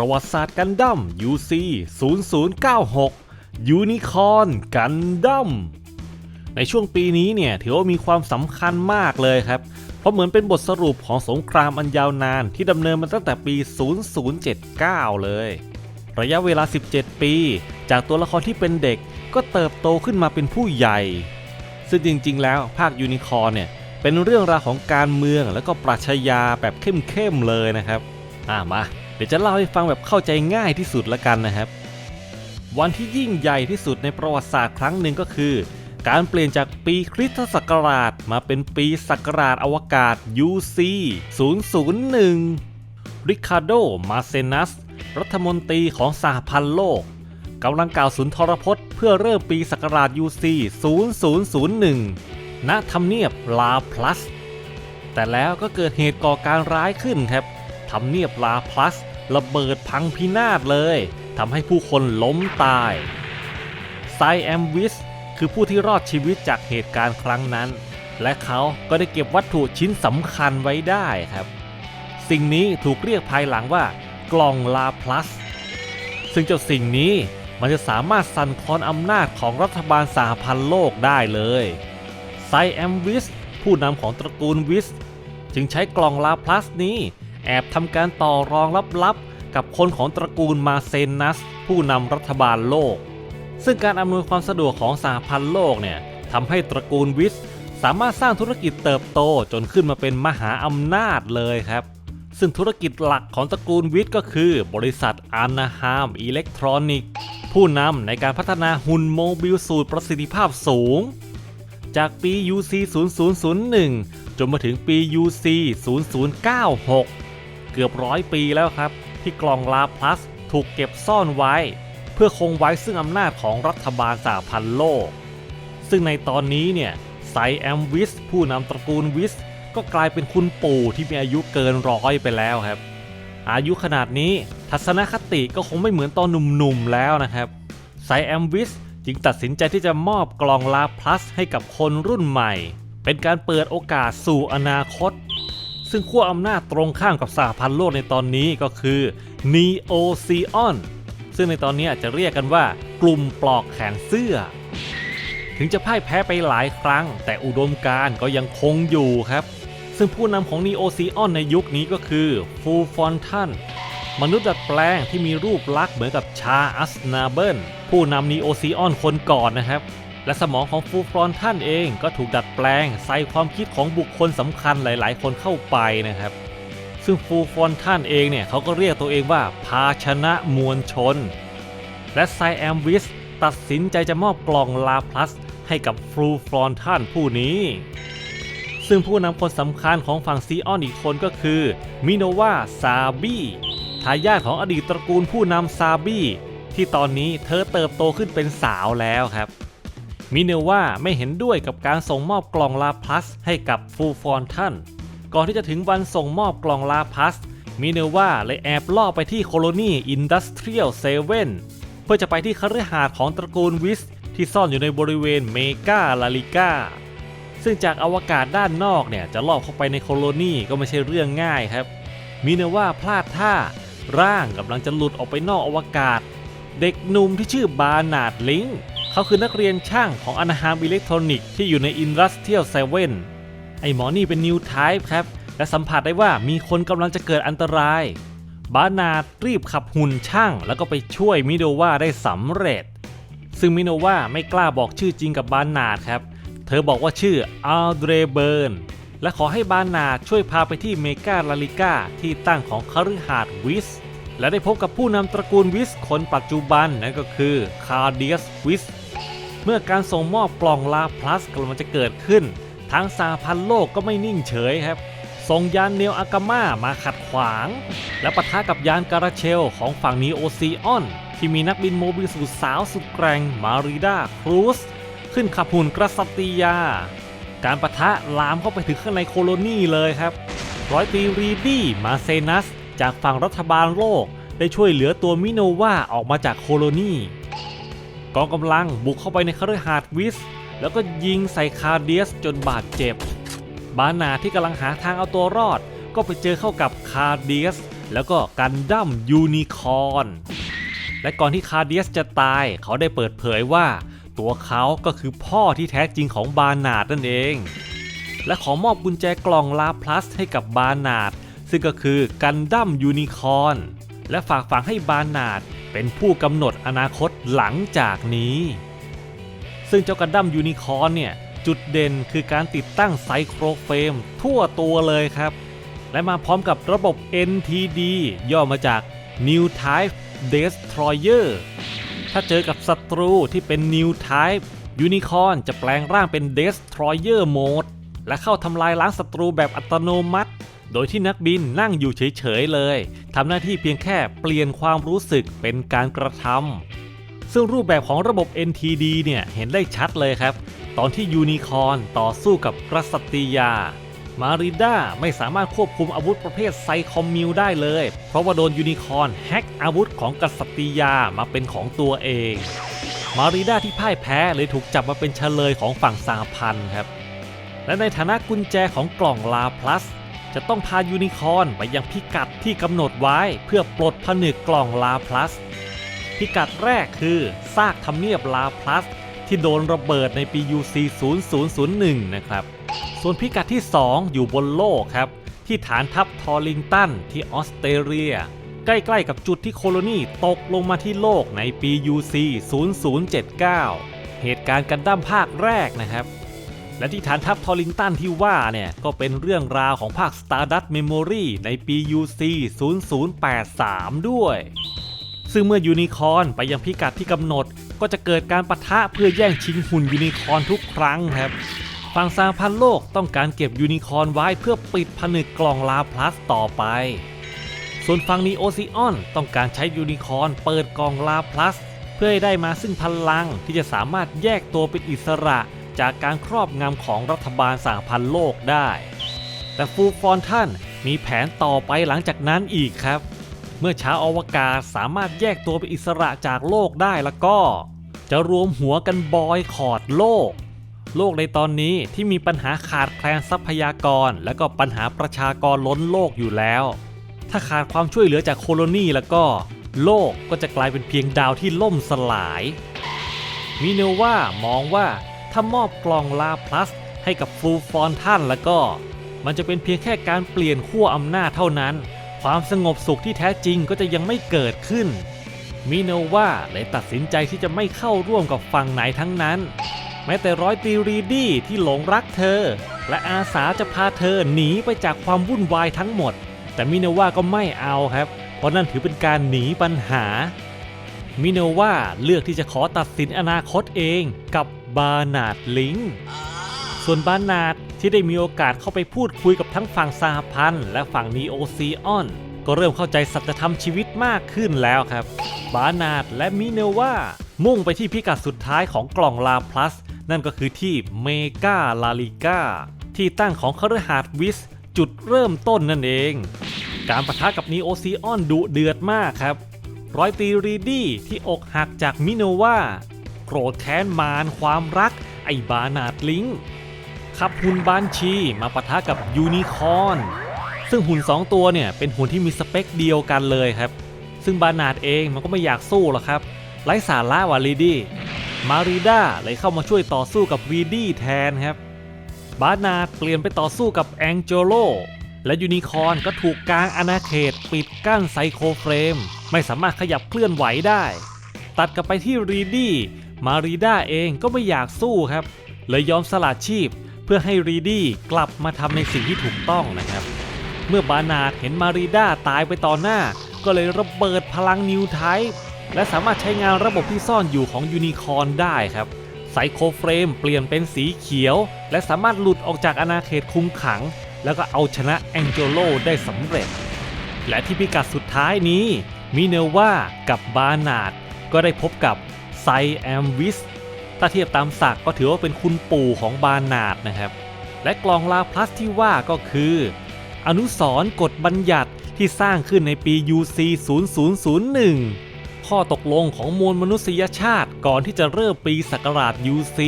ประวัติศาสตร์กันดั้ม UC 0096 ยูนิคอนกันดั้มในช่วงปีนี้เนี่ยถือว่ามีความสำคัญมากเลยครับ เพราะเหมือนเป็นบทสรุปของสงครามอันยาวนานที่ดำเนินมาตั้งแต่ปี 0079 เลย ระยะเวลา 17 ปี จากตัวละครที่เป็นเด็กก็เติบโตขึ้นมาเป็นผู้ใหญ่ ซึ่งจริง ๆ แล้วภาคยูนิคอร์นเนี่ยเป็นเรื่องราวของการเมืองแล้วก็ปรัชญาแบบเข้มๆเลยนะครับ อ่ามา เดี๋ยวจะเล่าให้ฟังแบบเข้าใจง่ายที่สุดละกันนะครับ วันที่ยิ่งใหญ่ที่สุดในประวัติศาสตร์ครั้งหนึ่งก็คือ การเปลี่ยนจากปีคริสตศักราชมาเป็นปีศักราชอวกาศ UC 001 ริคาร์โด มาเซนัส รัฐมนตรีของสหพันธ์โลกกำลังกล่าวสุนทรพจน์เพื่อเริ่มปีศักราช UC 0001 ณทำเนียบลาพลัส แต่แล้วก็เกิดเหตุก่อการร้ายขึ้นครับทำเนียบลาพลัส ระเบิดพังพินาศเลยทำให้ผู้คนล้มตายไซแอมวิสคือผู้ที่รอดชีวิตจากเหตุการณ์ครั้งนั้น และเขาก็ได้เก็บวัตถุชิ้นสำคัญไว้ได้ครับ สิ่งนี้ถูกเรียกภายหลังว่ากล่องลาพลัส ซึ่งเจ้าสิ่งนี้มันจะสามารถสั่นคลอนอำนาจของรัฐบาลสหพันธ์โลกได้เลยไซแอมวิสผู้นำของตระกูลวิสจึงใช้กล่องลาพลัสนี้ แอบทำการต่อรองลับๆ กับคนของตระกูลมาเซนัส ผู้นำรัฐบาลโลก ซึ่งการอำนวยความสะดวกของสหพันธ์โลกเนี่ยทำให้ตระกูลวิสสามารถสร้างธุรกิจเติบโตจนขึ้นมาเป็นมหาอำนาจเลยครับ ซึ่งธุรกิจหลักของตระกูลวิทก็คือ บริษัทอานาฮามอิเล็กทรอนิกส์ผู้นำในการพัฒนาหุ่นโมบิลสูตรประสิทธิภาพสูง จากปี UC 0001 จนมาถึงปี UC 0096เกือบร้อยปีแล้วครับ ที่กล่องลาพลัสถูกเก็บซ่อนไว้ เพื่อคงไว้ซึ่งอำนาจของรัฐบาลสหพันธ์โลก ซึ่งในตอนนี้เนี่ยไซแอมวิสผู้นำตระกูลวิสก็กลายเป็นคุณปู่ที่มีอายุเกินร้อยไปแล้วครับ อายุขนาดนี้ทัศนคติก็คงไม่เหมือนตอนหนุ่มๆแล้วนะครับไซแอมวิสจึงตัดสินใจที่จะมอบกล่องลาพลัสให้กับคนรุ่นใหม่ เป็นการเปิดโอกาสสู่อนาคต ซึ่งขั้วอำนาจตรงข้ามกับสหพันธ์โลกในตอนนี้ก็คือ Neo c e o n ซึ่งในตอนนี้อาจจะเรียกกันว่ากลุ่มปลอกแขนเสื้อ ถึงจะพ่ายแพ้ไปหลายครั้ง แต่อุดมการก็ยังคงอยู่ครับ ซึ่งผู้นำของ Neo c e o n ในยุคนี้ก็คือฟูฟอนทันมนุษย์ดัดแปลงที่มีรูปลักษณ์เหมือนกับชาอัสนาเบิลผู้นำ Neo c e o n คนก่อนนะครับ และสมองของฟูฟรอนทันเองก็ถูกดัดแปลงใส่ความคิดของบุคคลสำคัญหลาย ๆ คนเข้าไปนะครับ ซึ่งฟูฟรอนทันเองเนี่ยเขาก็เรียกตัวเองว่าภาชนะมวลชน และไซแอมวิสตัดสินใจจะมอบกล่องลาพลัสให้กับฟูฟรอนทันผู้นี้ ซึ่งผู้นำคนสำคัญของฝั่งซีออนอีกคนก็คือมิโนวาซาบี้ทายาทของอดีตตระกูลผู้นำซาบี้ที่ตอนนี้เธอเติบโตขึ้นเป็นสาวแล้วครับ มิเนว่าไม่เห็นด้วยกับการส่งมอบกล่องลาพลัสให้กับฟูฟอนทันก่อนที่จะถึงวันส่งมอบกล่องลาพลัสมิเนว่าเลยแอบล่อไปที่โคโลนีอินดัสเทรียลเซเว่นเพื่อจะไปที่คฤหาสน์ของตระกูลวิสที่ซ่อนอยู่ในบริเวณเมกาลาลิก้าซึ่งจากอวกาศด้านนอกเนี่ยจะลอบเข้าไปในโคโลนีก็ไม่ใช่เรื่องง่ายครับ มิเนว่าพลาดท่าร่างกำลังจะหลุดออกไปนอกอวกาศ เด็กหนุ่มที่ชื่อบานาดลิง เขาคือนักเรียนช่างของอนาฮามอิเล็กทรอนิกส์ที่อยู่ในอินดัสเทรียลเซเว่นไอหมอนี่เป็นนิวไทป์ครับ และสัมผัสได้ว่ามีคนกำลังจะเกิดอันตราย บาร์นาดรีบขับหุ่นช่าง แล้วก็ไปช่วยมิโดวาได้สำเร็จ ซึ่งมิโนวาไม่กล้าบอกชื่อจริงกับบาร์นาดครับ เธอบอกว่าชื่ออัลเดรเบิร์นและขอให้บาร์นาดช่วยพาไปที่เมกาลาลิก้าที่ตั้งของคฤหาสน์วิส และได้พบกับผู้นำตระกูลวิสคนปัจจุบันนั่นก็คือคาร์เดียสวิส มื่อการส่งมอบกล่องลาพลัสกำลังจะเกิดขึ้น ทางสาพันโลกก็ไม่นิ่งเฉยครับส่งยานเนลอากาม่ามาขัดขวาง และปะทะกับยานการาเชลของฝั่งนีโอซีออน ที่มีนักบินโมบิลสุดสาวสุดแกร่งมาริดาครูซขึ้นขับหุ่นกระสตรียา การปะทะลามเข้าไปถึงข้างในโคโลนีเลยครับ ร้อยตีรีดี้มาเซนัส จากฝั่งรัฐบาลโลกได้ช่วยเหลือตัวมิโนวาออกมาจากโคโลนี กองกำลังบุกเข้าไปในคฤหาสน์วิส แล้วก็ยิงใส่คาร์เดียสจนบาดเจ็บ บานาที่กำลังหาทางเอาตัวรอด ก็ไปเจอเข้ากับคาร์เดียส แล้วก็กันดั้มยูนิคอร์นและก่อนที่คาเดียสจะตายเขาได้เปิดเผยว่า ตัวเขาก็คือพ่อที่แท้จริงของบานาดนั่นเอง และขอมอบกุญแจกล่องลาพลัสให้กับบานาดซึ่งก็คือกันดั้มยูนิคอร์นและฝากฝังให้บานาด เป็นผู้กำหนดอนาคตหลังจากนี้ ซึ่งเจ้ากันดั้มยูนิคอร์นเนี่ย จุดเด่นคือการติดตั้งไซโครเฟรมทั่วตัวเลยครับ และมาพร้อมกับระบบ NTD ย่อมาจาก New Type Destroyer ถ้าเจอกับศัตรูที่เป็น New Type Unicorn จะแปลงร่างเป็น Destroyer Mode และเข้าทำลายล้างศัตรูแบบอัตโนมัติ โดยที่นักบินนั่งอยู่เฉยๆเลยทำหน้าที่เพียงแค่เปลี่ยนความรู้สึกเป็นการกระทำซึ่งรูปแบบของระบบ NTD เนี่ยเห็นได้ชัดเลยครับ ตอนที่ยูนิคอนต่อสู้กับกษัตริยา มาริด้าไม่สามารถควบคุมอาวุธประเภทไซคอมมิวได้เลย เพราะว่าโดนยูนิคอนแฮ็กอาวุธของกษัตริยามาเป็นของตัวเอง มาริด้าที่พ่ายแพ้เลยถูกจับมาเป็นเฉลยของฝั่งสหพันธ์ครับและในฐานะกุญแจของกล่องลาพลัส จะต้องพายูนิคอนไปยังพิกัดที่กำหนดไว้เพื่อปลดผนึกกล่องลาพลัส พิกัดแรกคือซากทำเนียบลาพลัส ที่โดนระเบิดในปี UC 0001 นะครับ ส่วนพิกัดที่ 2 อยู่บนโลกครับ ที่ฐานทัพทอริงตันที่ออสเตรเลีย ใกล้ๆกับจุดที่โคโลนีตกลงมาที่โลกในปี UC 0079 เหตุการณ์กันดั้มภาคแรกนะครับ และที่ฐานทัพทอริงตันที่ว่าเนี่ยก็เป็นเรื่องราวของภาค Stardust Memory ในปี UC 0083 ด้วย ซึ่งเมื่อยูนิคอนไปยังพิกัดที่กำหนด ก็จะเกิดการปะทะเพื่อแย่งชิงหุ่นยูนิคอนทุกครั้งครับฝั่งสหพันโลกต้องการเก็บยูนิคอนไว้เพื่อปิดผนึกกล่องลาพลัสต่อไป ส่วนฝั่งนีโอซิออนต้องการใช้ยูนิคอนเปิดกล่องลาพลัส เพื่อให้ได้มาซึ่งพลังที่จะสามารถแยกตัวเป็นอิสระ จากการครอบงำของรัฐบาลสหพันธ์โลกได้ แต่ฟูฟอนทันมีแผนต่อไปหลังจากนั้นอีกครับ เมื่อชาวอวกาศสามารถแยกตัวเป็นอิสระจากโลกได้แล้วก็ จะรวมหัวกันบอยคอรดโลก โลกในตอนนี้ที่มีปัญหาขาดแคลนทรัพยากร และก็ปัญหาประชากรล้นโลกอยู่แล้ว ถ้าขาดความช่วยเหลือจากโคโลนีแล้วก็ โลกก็จะกลายเป็นเพียงดาวที่ล่มสลายมิเนว่ามองว่า ถ้ามอบกล่องลาพลัส ให้กับฟูฟอนทันแล้วก็ มันจะเป็นเพียงแค่การเปลี่ยนขั้วอำนาจเท่านั้น ความสงบสุขที่แท้จริงก็จะยังไม่เกิดขึ้น มิโนว่าเลยตัดสินใจที่จะไม่เข้าร่วมกับฝั่งไหนทั้งนั้น แม้แต่ร้อยตีรีดี้ที่หลงรักเธอ และอาสาจะพาเธอหนีไปจากความวุ่นวายทั้งหมด แต่มิโนว่าก็ไม่เอาครับ เพราะนั่นถือเป็นการหนีปัญหามิโนว่าเลือกที่จะขอตัดสินอนาคตเองกับ บานาดลิงส่วนบานาดที่ได้มีโอกาสเข้าไปพูดคุยกับทั้งฝั่งสหพันธ์และฝั่งนีโอซีออน ก็เริ่มเข้าใจสัจธรรมชีวิตมากขึ้นแล้วครับ บานาดและมิเนว่า มุ่งไปที่พิกัดสุดท้ายของกล่องลาพลัส นั่นก็คือที่เมกาลาลิกาที่ตั้งของคฤหาสน์วิส จุดเริ่มต้นนั่นเอง การประทะกับนีโอซีออนดุเดือดมากครับ ร้อยตีรีดี้ที่อกหักจากมิโนว่า โกรธแค้นมารความรัก ไอบานาดลิงขับหุ่นบานชีมาปะทะกับยูนิคอนซึ่งหุ่น 2 ตัวเนี่ยเป็นหุ่นที่มีสเปคเดียวกันเลยครับ ซึ่งบานาดเองมันก็ไม่อยากสู้หรอกครับไร้สาระว่ะรีดี้มาริด้าเลยเข้ามาช่วยต่อสู้กับรีดี้แทนครับ บานาดเปลี่ยนไปต่อสู้กับแองเจโลและยูนิคอนก็ถูกกางอาณาเขตปิดกั้นไซโคเฟรม ไม่สามารถขยับเคลื่อนไหวได้ ตัดกลับไปที่รีดี้ มาริด้าเองก็ไม่อยากสู้ครับ เลยยอมสละชีพเพื่อให้รีดี้กลับมาทำในสิ่งที่ถูกต้องนะครับ เมื่อบานาดเห็นมาริด้าตายไปต่อหน้า ก็เลยระเบิดพลังนิวไทป์และสามารถใช้งานระบบที่ซ่อนอยู่ของยูนิคอร์นได้ครับไซโคเฟรมเปลี่ยนเป็นสีเขียว และสามารถหลุดออกจากอาณาเขตคุมขัง แล้วก็เอาชนะแองเจโลได้สำเร็จ และที่พิกัดสุดท้ายนี้มิเนว่ากับบานาดก็ได้พบกับ ไซแอมวิส ถ้าเทียบตามศักดิ์ก็ถือว่าเป็นคุณปู่ของบานาดนะครับ และกลองลาพลัสที่ว่าก็คือ อนุสรณ์กฎบัญญัติที่สร้างขึ้นในปี UC 0001 ข้อตกลงของมวลมนุษยชาติก่อนที่จะเริ่มปีศักราช UC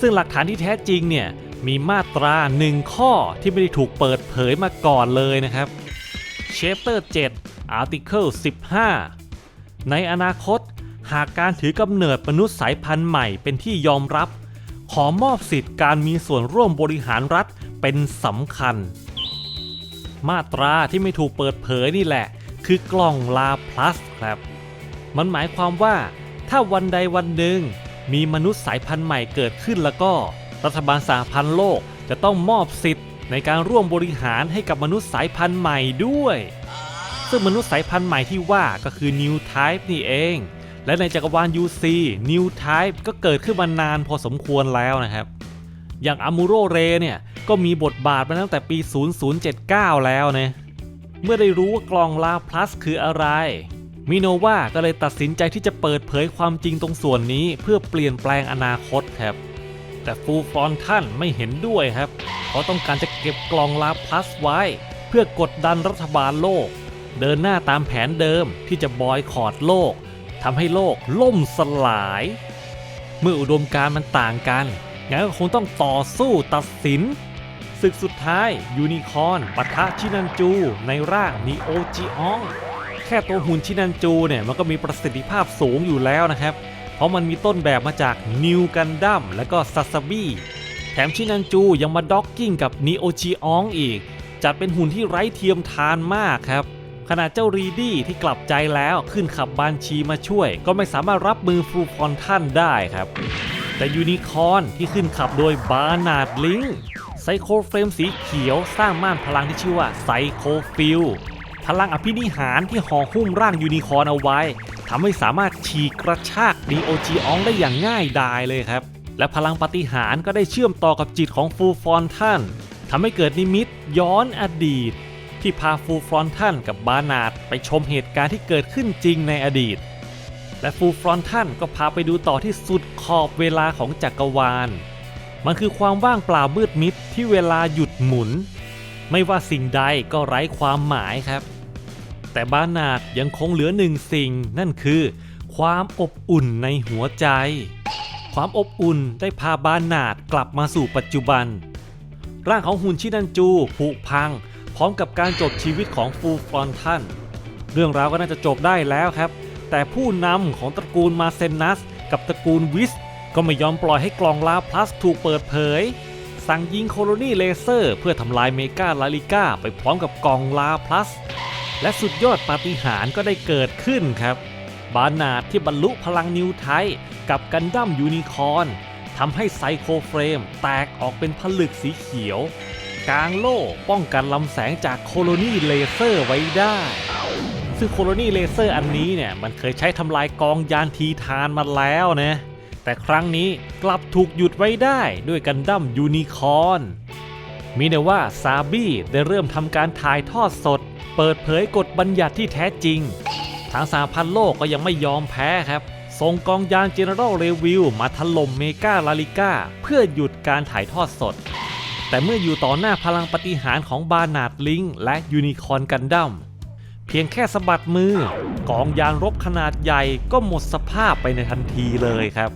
ซึ่งหลักฐานที่แท้จริงเนี่ยมีมาตราหนึ่งข้อที่ไม่ได้ถูกเปิดเผยมาก่อนเลยนะครับ Chapter 7 Article 15 ในอนาคต หากการถือกำเนิดมนุษย์สายพันธุ์ใหม่เป็นที่ยอมรับ ขอมอบสิทธิ์การมีส่วนร่วมบริหารรัฐเป็นสำคัญ มาตราที่ไม่ถูกเปิดเผยนี่แหละ คือกล่องลาพลัสครับ มันหมายความว่า ถ้าวันใดวันหนึ่ง มีมนุษย์สายพันธุ์ใหม่เกิดขึ้นแล้วก็ รัฐบาลสหพันธ์โลกจะต้องมอบสิทธิ์ในการร่วมบริหารให้กับมนุษย์สายพันธุ์ใหม่ด้วย ซึ่งมนุษย์สายพันธุ์ใหม่ที่ว่าก็คือ New Type นี่เอง และในจักรวาล UC New Type ก็เกิดขึ้นมานานพอสมควรแล้วนะครับ อย่างอามูโรเรเนี่ย ก็มีบทบาทมาตั้งแต่ปี 0079 แล้วนะ เมื่อได้รู้ว่ากล่องลาพลัสคืออะไร มิโนวาก็เลยตัดสินใจที่จะเปิดเผยความจริงตรงส่วนนี้เพื่อเปลี่ยนแปลงอนาคตครับ แต่ฟูฟรอนท่านไม่เห็นด้วยครับ เพราะต้องการจะเก็บกล่องลาพลัสไว้ เพื่อกดดันรัฐบาลโลก เดินหน้าตามแผนเดิมที่จะบอยคอรดโลก ทำให้โลกล่มสลาย เมื่ออุดมการมันต่างกันงั้นก็คงต้องต่อสู้ตัดสินศึกสุดท้ายยูนิคอนปะทะชินันจูในร่างนีโอจิอองแค่ตัวหุ่นชินันจูเนี่ยมันก็มีประสิทธิภาพสูงอยู่แล้วนะครับ เพราะมันมีต้นแบบมาจากนิวกันดัมและก็ซัสบี้แถมชินันจูยังมาด็อกกิ้งกับนีโอจิอองอีกจัดเป็นหุ่นที่ไร้เทียมทานมากครับ ขณะเจ้ารีดี้ที่กลับใจแล้วขึ้นขับบานชีมาช่วย ก็ไม่สามารถรับมือฟูฟอนท่านได้ครับ แต่ยูนิคอนที่ขึ้นขับโดยบานาดลิงไซโคเฟรมสีเขียวสร้างม่านพลังที่ชื่อว่าไซโคฟิลพลังอภินิหารที่ห่อหุ้มร่างยูนิคอนเอาไว้ทำให้สามารถฉีกกระชากดีโอจีอองได้อย่างง่ายดายเลยครับ และพลังปฏิหารก็ได้เชื่อมต่อกับจิตของฟูฟอนท่านทำให้เกิดนิมิตย้อนอดีต ที่พาฟูฟรอนทันกับบานาดไปชมเหตุการณ์ที่เกิดขึ้นจริงในอดีต และฟูฟรอนทันก็พาไปดูต่อที่สุดขอบเวลาของจักรวาล มันคือความว่างเปล่ามืดมิดที่เวลาหยุดหมุน ไม่ว่าสิ่งใดก็ไร้ความหมายครับ แต่บานาดยังคงเหลือหนึ่งสิ่งนั่นคือ ความอบอุ่นในหัวใจ ความอบอุ่นได้พาบานาดกลับมาสู่ปัจจุบันร่างของหุ่นชินันจูผุพัง พร้อมกับการจบชีวิตของฟูฟรอนทันเรื่องราวก็น่าจะจบได้แล้วครับ แต่ผู้นำของตระกูลมาเซนนัส กับตระกูลวิส ก็ไม่ยอมปล่อยให้กล่องลาพลัสถูกเปิดเผย สั่งยิงโคโลนีเลเซอร์ เพื่อทำลายเมกาลาลิก้าไปพร้อมกับกล่องลาพลัส และสุดยอดปาฏิหาริย์ก็ได้เกิดขึ้นครับ บาร์นาดที่บรรลุพลังนิวไทกับกันดั้มยูนิคอนทำให้ไซโคเฟรมแตกออกเป็นผลึกสีเขียว กลางโล่ป้องกันลำแสงจากโคโลนีเลเซอร์ไว้ได้ ซึ่งโคโลนีเลเซอร์อันนี้เนี่ยมันเคยใช้ทำลายกองยานทีทานมาแล้วนะแต่ครั้งนี้กลับถูกหยุดไว้ได้ด้วยกันดั้มยูนิคอร์นมีแต่ว่าซาบี้ได้เริ่มทำการถ่ายทอดสด เปิดเผยกฎบัญญัติที่แท้จริง ทางสหพันธ์โลกก็ยังไม่ยอมแพ้ครับส่งกองยาน General Review มาถล่มเมกาลาลิก้าเพื่อหยุดการถ่ายทอดสด แต่เมื่ออยู่ต่อหน้าพลังปฏิหารของบานาดลิงและยูนิคอนกันดั้มเพียงแค่สะบัดมือ กองยานรบขนาดใหญ่ก็หมดสภาพไปในทันทีเลยครับ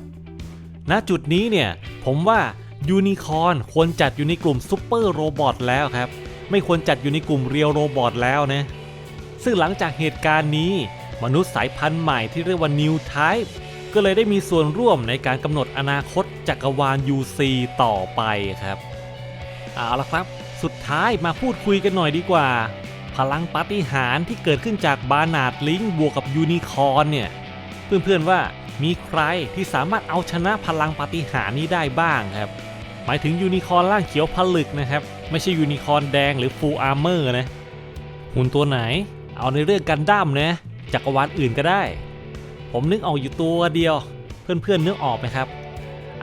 ณจุดนี้เนี่ย ผมว่ายูนิคอนควรจัดอยู่ในกลุ่มซูเปอร์โรบอทแล้วครับ ไม่ควรจัดอยู่ในกลุ่มเรียวโรบอทแล้วนะ ซึ่งหลังจากเหตุการณ์นี้ มนุษย์สายพันธุ์ใหม่ที่เรียกว่า New Type ก็เลยได้มีส่วนร่วมในการกำหนดอนาคตจักรวาล UC ต่อไปครับ เอาละครับ สุดท้ายมาพูดคุยกันหน่อยดีกว่า พลังปาฏิหาริย์ที่เกิดขึ้นจากบานาดลิงบวกกับยูนิคอร์นเนี่ยเพื่อนๆว่ามีใครที่สามารถเอาชนะพลังปาฏิหาริย์นี้ได้บ้างครับ หมายถึงยูนิคอร์นร่างเขียวผลึกนะครับ ไม่ใช่ยูนิคอร์นแดงหรือฟูลอาร์เมอร์นะหุ่นตัวไหน เอาในเรื่องกันดั้มนะจักรวาลอื่นก็ได้ ผมนึกออกอยู่ตัวเดียว เพื่อนๆนึกออกไหมครับ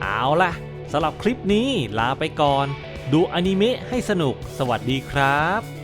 เอาล่ะสำหรับคลิปนี้ลาไปก่อน ดูอนิเมะให้สนุก สวัสดีครับ